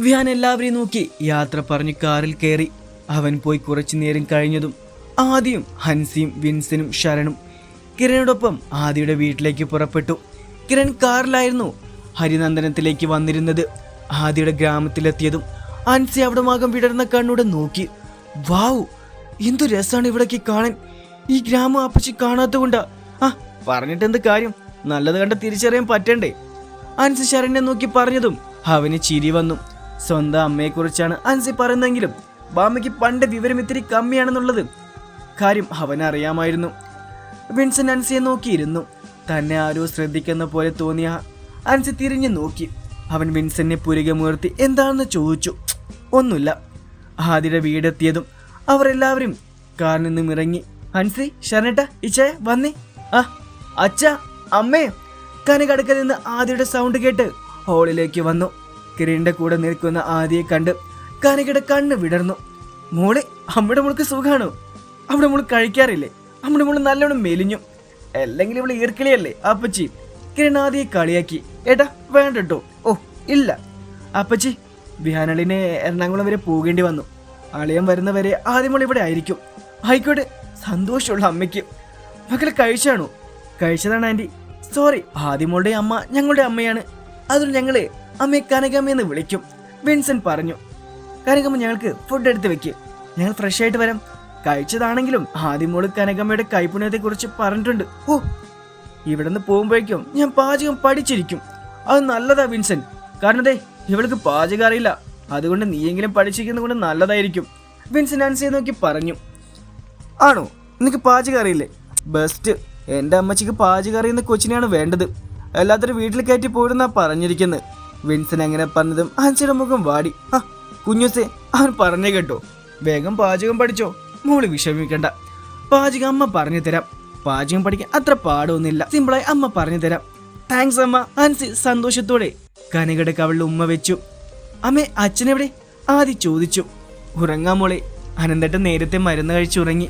വിഹാൻ എല്ലാവരെയും നോക്കി യാത്ര പറഞ്ഞു കാറിൽ കയറി. അവൻ പോയി കുറച്ചു നേരം കഴിഞ്ഞതും ആദ്യം ഹൻസിയും വിൻസനും ശരണും കിരണിനോടൊപ്പം ആദിയുടെ വീട്ടിലേക്ക് പുറപ്പെട്ടു. കിരൺ കാറിലായിരുന്നു ഹരിനന്ദനത്തിലേക്ക് വന്നിരുന്നത്. ആദിയുടെ ഗ്രാമത്തിലെത്തിയതും ഹൻസി അവിടെ മാകം വിടർന്ന കണ്ണൂടെ നോക്കി. വാവു എന്തു രസമാണ് ഇവിടേക്ക് കാണാൻ. ഈ ഗ്രാമം അപ്പച്ചി കാണാത്തതുകൊണ്ടാ. ആ പറഞ്ഞിട്ട് എന്ത് കാര്യം? നല്ലത് കണ്ട തിരിച്ചറിയാൻ പറ്റണ്ടേ? ഹൻസി ശരണ്യെ നോക്കി പറഞ്ഞതും അവന് ചിരി വന്നു. സ്വന്തം അമ്മയെക്കുറിച്ചാണ് അൻസി പറയുന്നതെങ്കിലും ബാമയ്ക്ക് പണ്ട് വിവരം ഇത്തിരി കമ്മിയാണെന്നുള്ളത് കാര്യം അവനറിയാമായിരുന്നു. വിൻസൻ അൻസിയെ നോക്കിയിരുന്നു. തന്നെ ആരോ ശ്രദ്ധിക്കുന്ന പോലെ തോന്നിയ അൻസി തിരിഞ്ഞു നോക്കി. അവൻ വിൻസനെ പുരികമുയർത്തി എന്താണെന്ന് ചോദിച്ചു. ഒന്നുമില്ല. ആദിയുടെ വീടെത്തിയതും അവരെല്ലാവരും കാറിൽ നിന്നും ഇറങ്ങി. അൻസി ശരണേട്ട ഇച്ചേ വന്നേ. ആ അച്ഛ അമ്മേ. കനകടുക്കൽ നിന്ന് ആദിയുടെ സൗണ്ട് കേട്ട് ഹോളിലേക്ക് വന്നു. കിരീന്റെ കൂടെ നിൽക്കുന്ന ആദിയെ കണ്ട് കനകയുടെ കണ്ണ് വിടർന്നു. മോളെ അമ്മയുടെ മോൾക്ക് സുഖാണോ? അവിടെ മോൾ കഴിക്കാറില്ലേ? അമ്മയുടെ മോൾ നല്ലോണം മെലിഞ്ഞു. അല്ലെങ്കിൽ ഇവിടെ ഈർക്കിളിയല്ലേ അപ്പച്ചി? കിരൺ ആദിയെ കളിയാക്കി. ഏട്ടാ വേണ്ട കേട്ടോ ഓ ഇല്ല. അപ്പച്ചി ബിഹാനളിനെ എറണാകുളം വരെ പോകേണ്ടി വന്നു. അളിയൻ വരുന്നവരെ ആദ്യമോൾ ഇവിടെ ആയിരിക്കും. ആയിക്കോട്ടെ സന്തോഷമുള്ള അമ്മയ്ക്ക്. മക്കളെ കഴിച്ചാണോ? കഴിച്ചതാണ് ആന്റി സോറി ആദ്യമോളുടെ അമ്മ ഞങ്ങളുടെ അമ്മയാണ്. അതുകൊണ്ട് ഞങ്ങളെ അമ്മയെ കനകമ്മ എന്ന് വിളിക്കും. വിൻസെന്റ് പറഞ്ഞു കനകമ്മ ഞങ്ങൾക്ക് ഫുഡ് എടുത്ത് വെക്ക്. ഞങ്ങൾ ഫ്രഷ് ആയിട്ട് വരാം. കഴിച്ചതാണെങ്കിലും ആദ്യമോൾ കനകമ്മയുടെ കൈപുണ്യത്തെ കുറിച്ച് പറഞ്ഞിട്ടുണ്ട്. ഓ ഇവിടുന്ന് പോകുമ്പോഴേക്കും ഞാൻ പാചകം പഠിച്ചിരിക്കും. അത് നല്ലതാ വിൻസെന്റ്. കാരണം ദേ ഇവൾക്ക് പാചകം അറിയില്ല. അതുകൊണ്ട് നീയെങ്കിലും പഠിച്ചിരിക്കുന്നത് കൊണ്ട് നല്ലതായിരിക്കും. വിൻസെന്റ് ആൻസിയെ നോക്കി പറഞ്ഞു ആണോ? നിനക്ക് പാചകം അറിയില്ലേ? ബെസ്റ്റ് എന്റെ അമ്മച്ചിക്ക് പാചകം അറിയുന്ന കൊച്ചിനെയാണ് വേണ്ടത്. എല്ലാത്തിനും വീട്ടിൽ കയറ്റി പോയിരുന്നാ പറഞ്ഞിരിക്കുന്നത് വിൻസൻ അങ്ങനെ പറഞ്ഞതും ആൻസിയുടെ മുഖം വാടി. ആ കുഞ്ഞുസേ അവൻ പറഞ്ഞേ കേട്ടോ. വേഗം പാചകം പഠിച്ചോ. മോൾ വിഷമിക്കണ്ട. പാചകം അമ്മ പറഞ്ഞു തരാം. പാചകം പഠിക്കാൻ അത്ര പാടൊന്നുമില്ല. സിമ്പിളായി അമ്മ പറഞ്ഞു തരാം. താങ്ക്സ് അമ്മ. ആൻസി സന്തോഷത്തോടെ കനകയുടെ കവളിൽ ഉമ്മ വെച്ചു. അമ്മേ അച്ഛനെവിടെ? ആദ്യ ചോദിച്ചു. ഉറങ്ങാ മോളെ. അനന്തട്ട് നേരത്തെ മരുന്ന് കഴിച്ചുറങ്ങി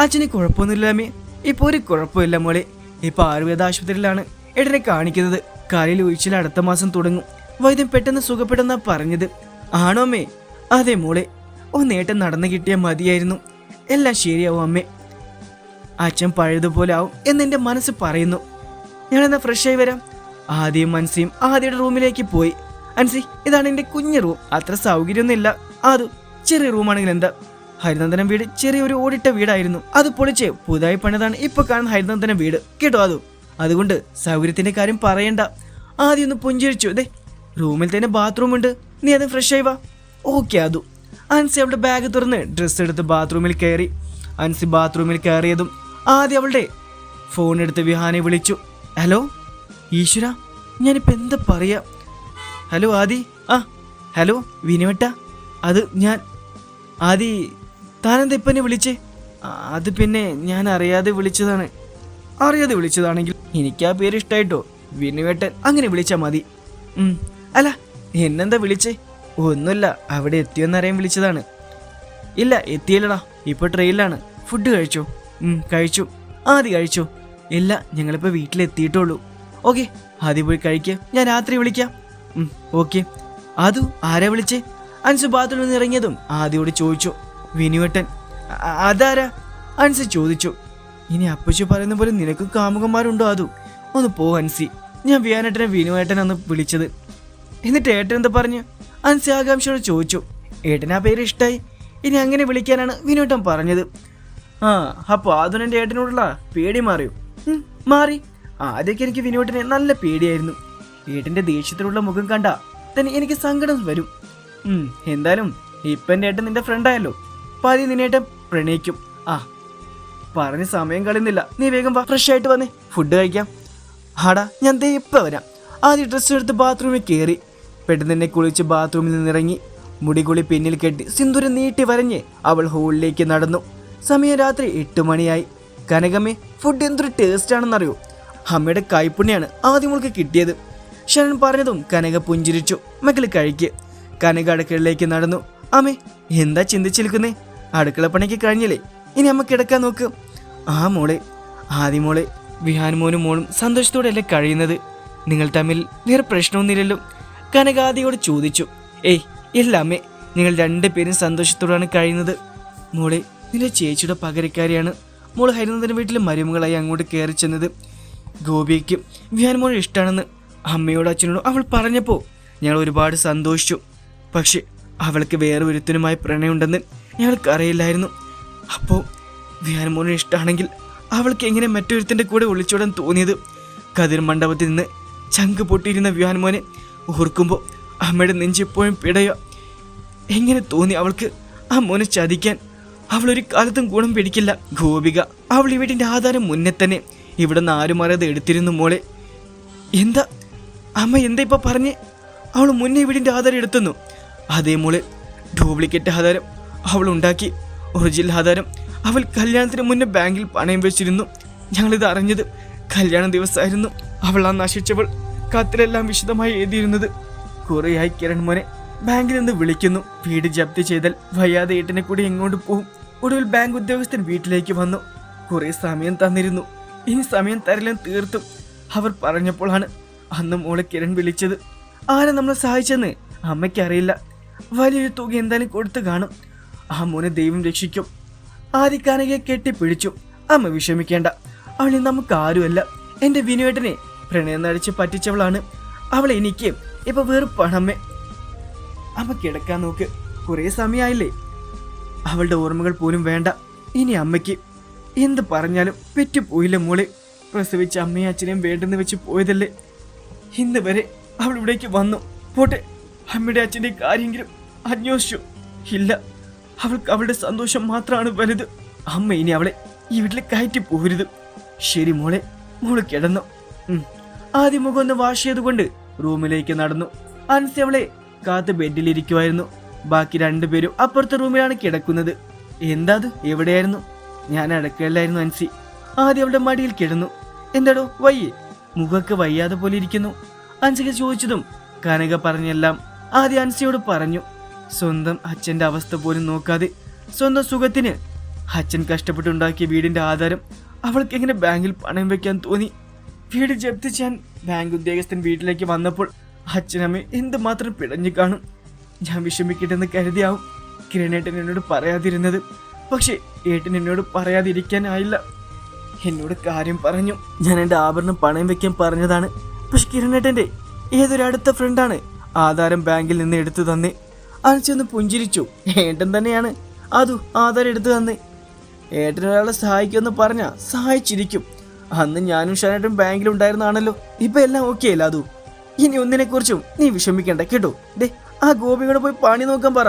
അച്ഛന് കുഴപ്പമൊന്നുമില്ല അമ്മേ. ഇപ്പൊ ഒരു കുഴപ്പമില്ല മോളെ. ഇപ്പൊ ആയുർവേദ ആശുപത്രിയിലാണ് എടനെ കാണിക്കുന്നത്. കാലിൽ ഒഴിച്ചിൽ അടുത്ത മാസം തുടങ്ങും. വൈദ്യം പെട്ടെന്ന് സുഖപ്പെടുന്ന പറഞ്ഞത്. ആണോ അമ്മേ? അതെ മോളെ. ഓ നേട്ടം നടന്നു കിട്ടിയാൽ മതിയായിരുന്നു. എല്ലാം ശരിയാവും അമ്മേ. അച്ഛൻ പഴയതുപോലെ ആവും എന്നെന്റെ മനസ്സ് പറയുന്നു. ഞാനെന്നാ ഫ്രഷ് ആയി വരാം? ആദ്യം മനസ്സിയും ആദ്യയുടെ റൂമിലേക്ക് പോയി. അൻസി ഇതാണ് എന്റെ കുഞ്ഞു റൂം. അത്ര സൗകര്യമൊന്നുമില്ല. അത് ചെറിയ റൂമാണെങ്കിൽ എന്താ? ഹരിനന്ദനം വീട് ചെറിയൊരു ഓടിട്ട വീടായിരുന്നു. അത് പൊളിച്ച് പുതുതായി പണിതാണ് ഇപ്പോൾ കാണുന്ന ഹരിനന്ദനം വീട്. കേട്ടോ അതും. അതുകൊണ്ട് സൗകര്യത്തിന്റെ കാര്യം പറയണ്ട. ആദ്യം ഒന്ന് പുഞ്ചിരിച്ചു. ദേ റൂമിൽ തന്നെ ബാത്റൂം ഉണ്ട്. നീ അത് ഫ്രഷ് ആയി വാ. ഓക്കെ അതു. അൻസി അവളുടെ ബാഗ് തുറന്ന് ഡ്രസ്സ് എടുത്ത് ബാത്റൂമിൽ കയറി. അൻസി ബാത്റൂമിൽ കയറിയതും ആദ്യം അവളുടെ ഫോൺ എടുത്ത് വിഹാനെ വിളിച്ചു. ഹലോ ഈശ്വര ഞാനിപ്പോൾ എന്താ പറയാ? ഹലോ ആദി. ആ ഹലോ വിനുവട്ട അത് ഞാൻ ആദി താനെന്താ ഇപ്പം എന്നെ വിളിച്ചേ? അത് പിന്നെ ഞാൻ അറിയാതെ വിളിച്ചതാണ്. അറിയാതെ വിളിച്ചതാണെങ്കിൽ എനിക്ക് ആ പേര് ഇഷ്ടമായിട്ടോ വിനുവേട്ടൻ അങ്ങനെ വിളിച്ചാൽ മതി. അല്ല എന്നെന്താ വിളിച്ചേ? ഒന്നുമില്ല അവിടെ എത്തിയോന്നറിയാൻ വിളിച്ചതാണ്. ഇല്ല എത്തിയില്ലടാ ഇപ്പൊ ട്രെയിനിലാണ്. ഫുഡ് കഴിച്ചോ? കഴിച്ചു. ആദ്യ കഴിച്ചോ? ഇല്ല ഞങ്ങളിപ്പോ വീട്ടിലെത്തിയിട്ടുള്ളൂ. ഓക്കെ ആദ്യം പോയി കഴിക്കുക ഞാൻ രാത്രി വിളിക്കാം. ഓക്കെ. അതു ആരാ വിളിച്ചേ? അൻസു ബാത്റൂമിൽ നിന്ന് ഇറങ്ങിയതും ആദ്യോട് ചോദിച്ചു. വിനുവട്ടൻ. "അ- അതാരാ? അൻസി ചോദിച്ചു. ഇനി അപ്പച്ചു പറയുന്ന പോലെ നിനക്ക് കാമുകന്മാരുണ്ടോ അതു? ഒന്ന് പോ അൻസി. ഞാൻ വിയാനേട്ടനെ വിനുവേട്ടനാന്ന് വിളിച്ചത്. എന്നിട്ട് ഏട്ടൻ എന്താ പറഞ്ഞു? അൻസി ആകാംക്ഷയോട് ചോദിച്ചു. ഏട്ടന് ആ പേര് ഇഷ്ടമായി ഇനി അങ്ങനെ വിളിക്കാനാണ് വിനോട്ടൻ പറഞ്ഞത്. ആ അപ്പോൾ അതും എന്റെ ഏട്ടനോടുള്ള പേടി മാറിയോ? മാറി. ആദ്യമൊക്കെ എനിക്ക് വിനോട്ടിനെ നല്ല പേടിയായിരുന്നു. ഏട്ടന്റെ ദേഷ്യത്തിലുള്ള മുഖം കണ്ട തന്നെ എനിക്ക് സങ്കടം വരും. എന്തായാലും ഇപ്പം എന്റെ ഏട്ടൻ നിന്റെ ഫ്രണ്ടായല്ലോ പതി നിന്നേട്ടൻ പ്രണയിക്കും. ആ പറഞ്ഞ് സമയം കളയുന്നില്ല. നീ വേഗം വാ ഫ്രഷ് ആയിട്ട് വന്നേ. ഫുഡ് കഴിക്കാം. ആടാ ഞാൻ ദേ ഇപ്പം വരാം. ആദ്യം ഡ്രസ്സ് എടുത്ത് ബാത്റൂമിൽ കയറി പെട്ടെന്ന് തന്നെ കുളിച്ച് ബാത്റൂമിൽ നിന്നിറങ്ങി. മുടികുളി പിന്നിൽ കെട്ടി സിന്ദൂരം നീട്ടി വരഞ്ഞ് അവൾ ഹോളിലേക്ക് നടന്നു. സമയം രാത്രി എട്ട് മണിയായി. കനകമ്മേ ഫുഡ് എന്തൊരു ടേസ്റ്റ് ആണെന്നറിയോ? അമ്മയുടെ കൈപ്പുണ്യാണ് ആദ്യം അവൾക്ക് കിട്ടിയത്. ശരൺ പറഞ്ഞതും കനക പുഞ്ചിരിച്ചു. മക്കൾ കഴിക്ക്. കനക അടുക്കളയിലേക്ക് നടന്നു. അമ്മേ എന്താ ചിന്തിച്ചിരിക്കുന്നേ? അടുക്കള പണിക്ക് കഴിഞ്ഞില്ലേ? ഇനി അമ്മ കിടക്കാൻ നോക്ക്. ആ മോളെ ആദ്യം മോളെ വിഹാൻ മോനും മോളും സന്തോഷത്തോടെയല്ലേ കഴിയുന്നത്? നിങ്ങൾ തമ്മിൽ വേറെ പ്രശ്നമൊന്നുമില്ലല്ലോ. കനകാദിയോട് ചോദിച്ചു ഏയ് ഇല്ല അമ്മേ നിങ്ങൾ രണ്ടുപേരും സന്തോഷത്തോടാണ് കഴിയുന്നത്. മോളെ നിന്റെ ചേച്ചിയുടെ പകരക്കാരിയാണ്. മോൾ ഹരിനന്ദന്റെ വീട്ടിൽ മരുമകളായി അങ്ങോട്ട് കയറി ചെന്നത്. ഗോപിക്ക് വിഹാൻ മോൾ ഇഷ്ടമാണെന്ന് അമ്മയോടും അച്ഛനോടും അവൾ പറഞ്ഞപ്പോൾ ഞങ്ങൾ ഒരുപാട് സന്തോഷിച്ചു. പക്ഷെ അവൾക്ക് വേറെ ഒരുത്തനുമായി പ്രണയമുണ്ടെന്ന് ഞങ്ങൾക്കറിയില്ലായിരുന്നു അപ്പോൾ വിഹാൻ മോനെ ഇഷ്ടമാണെങ്കിൽ അവൾക്ക് എങ്ങനെ മറ്റൊരുത്തിന്റെ കൂടെ ഒളിച്ചോടാൻ തോന്നിയത്? കതിർ മണ്ഡപത്തിൽ നിന്ന് ചങ്ക് പൊട്ടിയിരുന്ന വിഹാൻ മോനെ ഓർക്കുമ്പോൾ അമ്മയുടെ നെഞ്ചെപ്പോഴും പിടയോ? എങ്ങനെ തോന്നി അവൾക്ക് ആ മോനെ ചതിക്കാൻ? അവൾ ഒരു കാലത്തും ഗുണം പിടിക്കില്ല. ഗോപിക അവൾ ഈ വീടിന്റെ ആധാരം മുന്നേ തന്നെ. ഇവിടെ നിന്ന് ആരും അറിയാതെ എടുത്തിരുന്നു മോളെ. എന്താ? അമ്മ എന്താ ഇപ്പം പറഞ്ഞ്? അവൾ മുന്നേ വീടിന്റെ ആധാരം എടുത്തുന്നു. അതേ മോളെ ഡ്യൂപ്ലിക്കേറ്റ് ആധാരം അവൾ ഉണ്ടാക്കി. ഒറിജിനൽ ആധാരം അവൾ കല്യാണത്തിന് മുന്നേ ബാങ്കിൽ പണയം വെച്ചിരുന്നു. ഞങ്ങളിത് അറിഞ്ഞത് കല്യാണ ദിവസമായിരുന്നു അവൾ ആ നശിച്ചവൾ കത്തിലെല്ലാം വിശദമായി എഴുതിയിരുന്നത്. കുറേയായി കിരൺ മോനെ ബാങ്കിൽ നിന്ന് വിളിക്കുന്നു. വീട് ജപ്തി ചെയ്താൽ വയ്യാതെ ഏട്ടനെ കൂടി എങ്ങോട്ട് പോകും ഒടുവിൽ ബാങ്ക് ഉദ്യോഗസ്ഥൻ വീട്ടിലേക്ക് വന്നു. കുറെ സമയം തന്നിരുന്നു. ഇനി സമയം തരില്ലെന്ന് തീർത്തും അവർ പറഞ്ഞപ്പോഴാണ് അന്ന് മോളെ കിരൺ വിളിച്ചത്. ആരെ നമ്മളെ സഹായിച്ചെന്ന്? അമ്മയ്ക്ക് അറിയില്ല വലിയൊരു തുക എന്തായാലും കൊടുത്തു കാണും. ആ മോനെ ദൈവം രക്ഷിക്കും. ആദിക്കാനകയെ കെട്ടിപ്പിടിച്ചു. അമ്മ വിഷമിക്കേണ്ട. അവളെ നമുക്ക് ആരുമല്ല. എന്റെ വിനുവേട്ടനെ പ്രണയം നടിച്ച് പറ്റിച്ചവളാണ് അവൾ എനിക്ക്. ഇപ്പൊ വെറുപ്പാണമ്മേ അമ്മ കിടക്കാൻ നോക്ക്. കുറേ സമയമായില്ലേ അവളുടെ ഓർമ്മകൾ പോലും വേണ്ട. ഇനി അമ്മയ്ക്ക് എന്ത് പറഞ്ഞാലും പെറ്റുപോയില്ല മോളെ. പ്രസവിച്ച അമ്മയും അച്ഛനെയും വേണ്ടെന്ന് വെച്ച് പോയതല്ലേ. ഇന്ന് വരെ അവൾ ഇവിടേക്ക് വന്നു. പോട്ടെ അമ്മയുടെ അച്ഛന്റെ കാര്യമെങ്കിലും അന്വേഷിച്ചു. ഇല്ല അവൾക്ക് അവളുടെ സന്തോഷം മാത്രമാണ് വലുത്. അമ്മ ഇനി അവളെ ഈ വീട്ടിൽ കയറ്റി പോരുത്. ശരി മോളെ മോൾ കിടന്നു. ആദ്യം മുഖം ഒന്ന് വാഷ് ചെയ്തുകൊണ്ട് റൂമിലേക്ക് നടന്നു. അൻസി അവളെ കാത്ത് ബെഡിലിരിക്കുമായിരുന്നു ബാക്കി രണ്ടുപേരും അപ്പുറത്തെ റൂമിലാണ് കിടക്കുന്നത്. എന്താ അത് എവിടെയായിരുന്നു? ഞാൻ അടക്കളയിലായിരുന്നു അൻസി. ആദ്യം അവളുടെ മടിയിൽ കിടന്നു. എന്താടോ വയ്യേ? മുഖമൊക്കെ വയ്യാതെ പോലെ ഇരിക്കുന്നു. അൻസിക്ക് ചോദിച്ചതും കനക പറഞ്ഞെല്ലാം ആദ്യം അൻസിയോട് പറഞ്ഞു. സ്വന്തം അച്ഛന്റെ അവസ്ഥ പോലും നോക്കാതെ സ്വന്തം സുഖത്തിന് അച്ഛൻ കഷ്ടപ്പെട്ടുണ്ടാക്കിയ വീടിന്റെ ആധാരം അവൾക്ക് എങ്ങനെ ബാങ്കിൽ പണം വെക്കാൻ തോന്നി? വീട് ജപ്തി ചെയ്യാൻ ബാങ്ക് ഉദ്യോഗസ്ഥൻ വീട്ടിലേക്ക് വന്നപ്പോൾ അച്ഛനമ്മ എന്തുമാത്രം പിടഞ്ഞു കാണും. ഞാൻ വിഷമിക്കട്ടെന്ന് കരുതിയാവും. കിരണേട്ടൻ എന്നോട് പറയാതിരുന്നത്. പക്ഷേ ഏട്ടൻ എന്നോട് പറയാതിരിക്കാനായില്ല. എന്നോട് കാര്യം പറഞ്ഞു. ഞാൻ എന്റെ ആഭരണം പണയം വെക്കാൻ പറഞ്ഞതാണ്. പക്ഷെ കിരണേട്ടന്റെ ഏതൊരടുത്ത ഫ്രണ്ടാണ് ആധാരം ബാങ്കിൽ നിന്ന് എടുത്തു തന്നേ. അനച്ചൊന്ന് പുഞ്ചിരിച്ചു. ഏട്ടൻ തന്നെയാണ്. അതു ആധാരം എടുത്തു തന്നെ. ഏട്ടൻ ഒരാളെ സഹായിക്കുമെന്ന് പറഞ്ഞാൽ സഹായിച്ചിരിക്കും. അന്ന് ഞാനും ബാങ്കിൽ ബാങ്കിലുണ്ടായിരുന്നാണല്ലോ ഇപ്പൊ എല്ലാം ഓക്കെ അല്ല അതു ഇനി ഒന്നിനെ കുറിച്ചും നീ വിഷമിക്കണ്ട കേട്ടോ? ഡേ ആ ഗോപിയോട് പോയി പണി നോക്കാൻ പറ.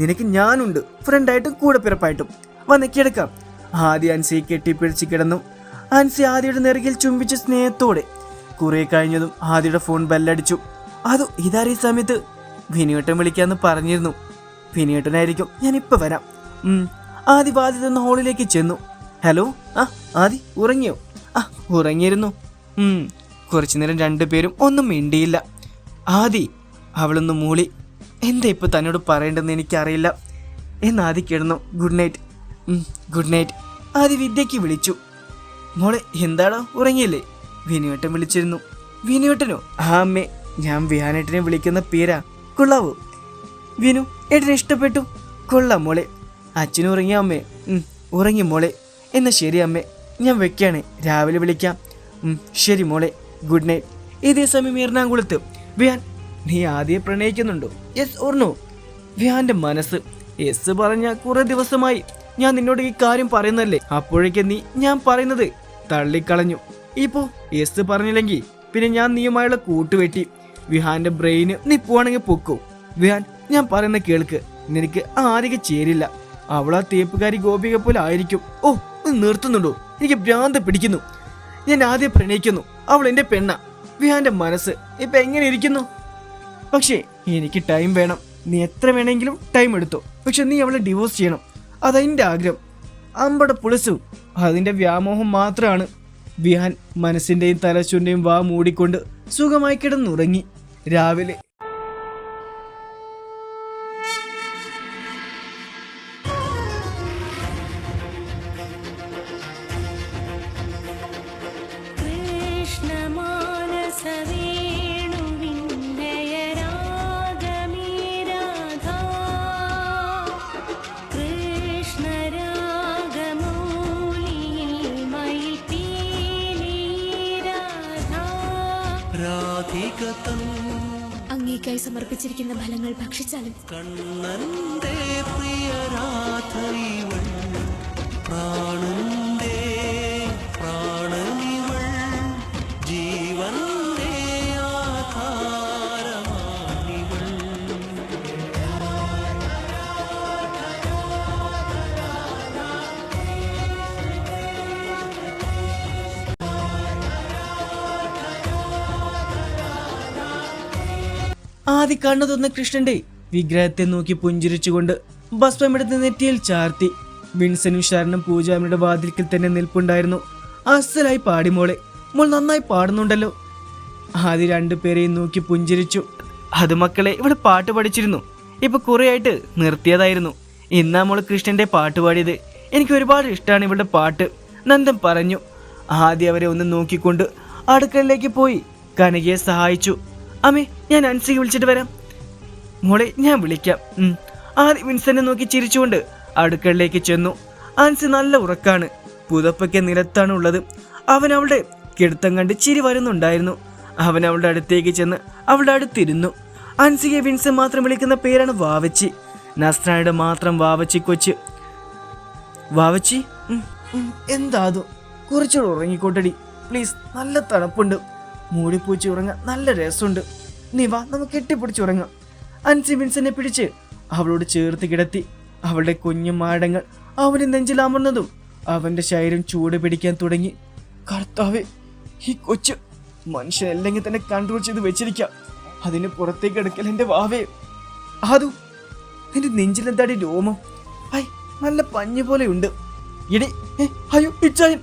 നിനക്ക് ഞാനുണ്ട് ഫ്രണ്ടായിട്ടും കൂടെ പിറപ്പായിട്ടും. വന്ന് കിടക്കാം ആദ്യ അൻസിയെ കെട്ടിപ്പിടിച്ച് കിടന്നു. അൻസി ആദ്യയുടെ നെറുകിൽ ചുംബിച്ച സ്നേഹത്തോടെ കുറെ കഴിഞ്ഞതും ആദ്യയുടെ ഫോൺ ബെല്ലടിച്ചു അത് ഇതാരീ സമയത്ത്? വിനിയോട്ടൻ വിളിക്കാന്ന് പറഞ്ഞിരുന്നു. വിനിയോട്ടനായിരിക്കും ഞാൻ ഇപ്പൊ വരാം. ആദി വാദി തന്ന ഹോളിലേക്ക് ചെന്നു. ഹലോ ആ ആദി ഉറങ്ങിയോ? ഉറങ്ങിയിരുന്നു. നേരം രണ്ടുപേരും ഒന്നും മിണ്ടിയില്ല. ആദി അവളൊന്ന് മൂളി. എന്താ ഇപ്പൊ തന്നോട് പറയേണ്ടതെന്ന് എനിക്കറിയില്ല. എന്ന് ആദി കിടന്നു. Good night good night Adi വിദ്യയ്ക്ക് വിളിച്ചു. മോളെ എന്താണോ ഉറങ്ങിയില്ലേ? വിനുവേട്ടൻ വിളിച്ചിരുന്നു. വിനുവേട്ടനോ? ആ അമ്മേ ഞാൻ വിഹാനേട്ടനെ വിളിക്കുന്ന പേരാ. കൊള്ളാവോ? വിനു ഏട്ടനെ ഇഷ്ടപ്പെട്ടു. കൊള്ളാം മോളെ. അച്ഛനും ഉറങ്ങിയ അമ്മേ? ഉറങ്ങി മോളെ. എന്നാ ശരി അമ്മേ. ഞാൻ വെക്കാണ്. രാവിലെ വിളിക്കാം. ശരി മോളെ. ഗുഡ് നൈറ്റ് ഇതേ സമയം എറണാകുളത്ത് വ്യാൻ നീ ആദ്യം പ്രണയിക്കുന്നുണ്ടോ? യെസ് ഓർണോ വ്യാന്റെ മനസ്സ്. യെസ് പറഞ്ഞ കുറെ ദിവസമായി ഞാൻ നിന്നോട് ഈ കാര്യം പറയുന്നല്ലേ അപ്പോഴേക്ക് നീ ഞാൻ പറയുന്നത് തള്ളിക്കളഞ്ഞു. ഇപ്പോ യെസ് പറഞ്ഞില്ലെങ്കിൽ പിന്നെ ഞാൻ നീയുമായുള്ള കൂട്ടുവെട്ടി വിഹാന്റെ ബ്രെയിന് നീ പോവാണെങ്കിൽ പൊക്കോ? വിഹാൻ ഞാൻ പറയുന്ന കേൾക്ക്. നിനക്ക് ആരെയും ചേരില്ല. അവളാ തേപ്പുകാരി ഗോപിക പോലെ ആയിരിക്കും. ഓ നീ നിർത്തുന്നുണ്ടോ? എനിക്ക് ഭ്രാന്ത് പിടിക്കുന്നു. ഞാൻ ആദ്യം പ്രണയിക്കുന്നു. അവൾ എന്റെ പെണ്ണ. വിഹാന്റെ മനസ്സ് ഇപ്പൊ എങ്ങനെ ഇരിക്കുന്നു? പക്ഷേ എനിക്ക് ടൈം വേണം. നീ എത്ര വേണമെങ്കിലും ടൈം എടുത്തു. പക്ഷെ നീ അവളെ ഡിവോഴ്സ് ചെയ്യണം. അതെന്റെ ആഗ്രഹം. അമ്പട പുളിസു. അതിന്റെ വ്യാമോഹം മാത്രമാണ് വിഹാൻ മനസ്സിന്റെയും തലച്ചുന്റെയും വാ മൂടിക്കൊണ്ട് സുഖമായി കിടന്നുറങ്ങി. രാവിലെ അങ്ങേക്കായി സമർപ്പിച്ചിരിക്കുന്ന ഫലങ്ങൾ ഭക്ഷിച്ചാലും കണ്ണന്റെ ആദ്യ കണ്ണു തന്ന കൃഷ്ണന്റെ വിഗ്രഹത്തെ നോക്കി പുഞ്ചിരിച്ചുകൊണ്ട് ഭസ്മമെടുത്ത് നെറ്റിയിൽ ചാർത്തി. വിൻസനും ശരണും പൂജാമിയുടെ വാതിൽക്കിൽ തന്നെ നിൽപ്പുണ്ടായിരുന്നു. അസലായി പാടി മോളെ മോൾ നന്നായി പാടുന്നുണ്ടല്ലോ. ആദ്യ രണ്ടുപേരെയും നോക്കി പുഞ്ചിരിച്ചു. അത് മക്കളെ ഇവിടെ പാട്ട് പഠിച്ചിരുന്നു. ഇപ്പൊ കുറെ ആയിട്ട് നിർത്തിയതായിരുന്നു. ഇന്നാ മോൾ കൃഷ്ണന്റെ പാട്ട് പാടിയത്. എനിക്ക് ഒരുപാട് ഇഷ്ടമാണ് ഇവളുടെ പാട്ട്. നന്ദൻ പറഞ്ഞു. ആദ്യം അവരെ ഒന്ന് നോക്കിക്കൊണ്ട് അടുക്കളയിലേക്ക് പോയി കനകയെ സഹായിച്ചു. അമ്മേ ഞാൻ അൻസിക്ക് വിളിച്ചിട്ട് വരാം. മോളെ ഞാൻ വിളിക്കാം. ആദ്യം വിൻസനെ നോക്കി ചിരിച്ചുകൊണ്ട് അടുക്കളയിലേക്ക് ചെന്നു. ആൻസി നല്ല ഉറക്കാണ്. പുതപ്പൊക്കെ നിലത്താണ് ഉള്ളത്. അവൻ അവളുടെ കിടത്തം കണ്ട് ചിരി വരുന്നുണ്ടായിരുന്നു. അവൻ അവളുടെ അടുത്തേക്ക് ചെന്ന് അവളുടെ അടുത്തിരുന്നു. അൻസിയെ വിൻസൻ മാത്രം വിളിക്കുന്ന പേരാണ് വാവച്ചി. നസ്രായുടെ മാത്രം വാവച്ചി കൊച്ച്. വാവച്ചി? എന്താ ഉം, കുറച്ചുകൂടെ ഉറങ്ങിക്കോട്ടടി. പ്ലീസ് നല്ല തണുപ്പുണ്ട്. മൂടിപ്പൂച്ചി ഉറങ്ങാൻ നല്ല രസമുണ്ട്. നീ വാ നമുക്ക് കെട്ടിപ്പിടിച്ച് ഉറങ്ങാം. അൻസി വിൻസനെ പിടിച്ച് അവളോട് ചേർത്ത് കിടത്തി. അവളുടെ കുഞ്ഞു മാടങ്ങൾ അവന്റെ നെഞ്ചിലാമർന്നതും അവന്റെ ശരീരം ചൂട് പിടിക്കാൻ തുടങ്ങി. കർത്താവെ ഈ കൊച്ചു മനുഷ്യനല്ലെങ്കിൽ തന്നെ കൺട്രോൾ ചെയ്ത് വെച്ചിരിക്കാം. അതിന് പുറത്തേക്ക് എടുക്കൽ എന്റെ വാവേ. ആദു നിന്റെ നെഞ്ചിലെന്താടി രോമം? ഐ നല്ല പഞ്ഞു പോലെ ഉണ്ട്. ഇടി അയ്യോ ഇച്ചായൻ.